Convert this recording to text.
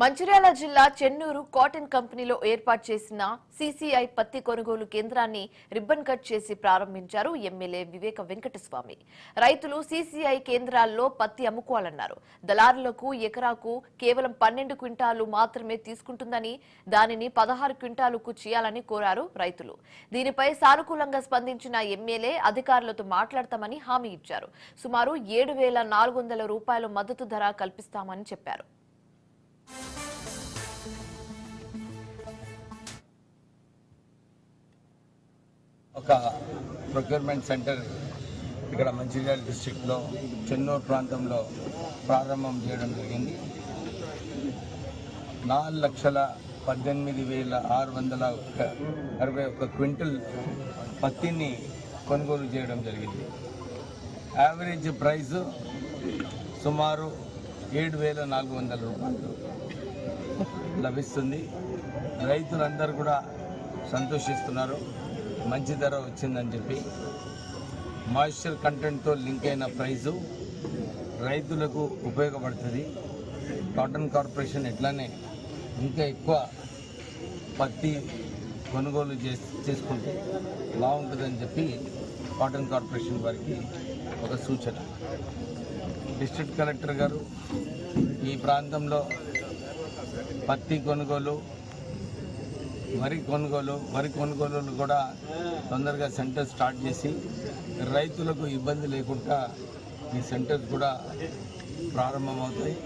మంచిర్యాల జిల్లా చెన్నూరు కాటన్ కంపెనీలో ఏర్పాటు చేసిన సీసీఐ పత్తి కొనుగోలు కేంద్రాన్ని రిబ్బన్ కట్ చేసి ప్రారంభించారు ఎమ్మెల్యే వివేక వెంకటస్వామి. రైతులు సీసీఐ కేంద్రాల్లో పత్తి అమ్ముకోవాలన్నారు. దళారులకు ఎకరాకు కేవలం పన్నెండు క్వింటాలు మాత్రమే తీసుకుంటుందని దానిని పదహారు క్వింటాలకు చేయాలని కోరారు రైతులు. దీనిపై సానుకూలంగా స్పందించిన ఎమ్మెల్యే అధికారులతో మాట్లాడతామని హామీ ఇచ్చారు. సుమారు ఏడు వేల నాలుగు వందల రూపాయల మద్దతు ధర కల్పిస్తామని చెప్పారు. ఒక ప్రొక్యూర్మెంట్ సెంటర్ ఇక్కడ మంచిర్యాల డిస్టిక్లో చెన్నూరు ప్రాంతంలో ప్రారంభం చేయడం జరిగింది. నాలుగు లక్షల పద్దెనిమిది వేల ఆరు వందల అరవై ఒక్క క్వింటల్ పత్తిని కొనుగోలు చేయడం జరిగింది. యావరేజ్ ప్రైస్ సుమారు ఏడు వేల నాలుగు వందల రూపాయలు. లభిస్తుంది. రైతులందరూ కూడా సంతోషిస్తున్నారు. మంచి ధర వచ్చిందని చెప్పి. మాయిశ్చర్ కంటెంట్తో లింక్ అయిన ప్రైజు రైతులకు ఉపయోగపడుతుంది. కాటన్ కార్పొరేషన్ ఎట్లానే ఇంకా ఎక్కువ పత్తి కొనుగోలు చేసి చేసుకుంటే బాగుంటుందని చెప్పి కాటన్ కార్పొరేషన్ వారికి ఒక సూచన. డిస్ట్రిక్ట్ కలెక్టర్ గారు ఈ ప్రాంతంలో పత్తి కొనుగోలు వరి కొనుగోలు వరి కొనుగోలు కూడా తొందరగా సెంటర్ స్టార్ట్ చేసి రైతులకు ఇబ్బంది లేకుండా ఈ సెంటర్స్ కూడా ప్రారంభమవుతాయి.